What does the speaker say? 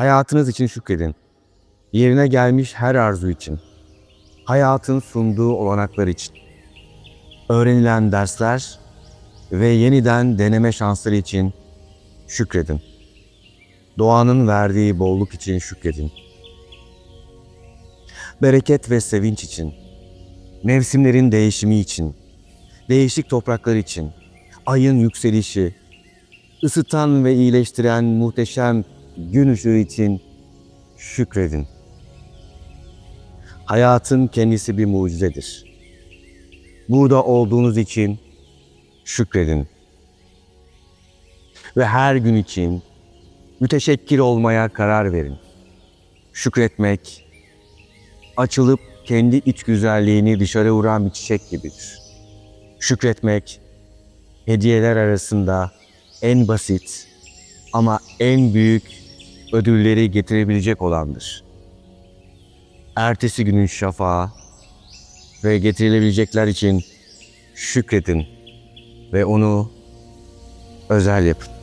Hayatınız için şükredin. Yerine gelmiş her arzu için. Hayatın sunduğu olanaklar için. Öğrenilen dersler ve yeniden deneme şansları için şükredin. Doğanın verdiği bolluk için şükredin. Bereket ve sevinç için. Mevsimlerin değişimi için. Değişik topraklar için. Ayın yükselişi, ısıtan ve iyileştiren muhteşem gün ışığı için şükredin. Hayatın kendisi bir mucizedir. Burada olduğunuz için şükredin. Ve her gün için müteşekkir olmaya karar verin. Şükretmek, açılıp kendi iç güzelliğini dışarı vuran bir çiçek gibidir. Şükretmek, hediyeler arasında en basit ama en büyük ödülleri getirebilecek olandır. Ertesi günün şafağı ve getirilebilecekler için şükredin ve onu özel yapın.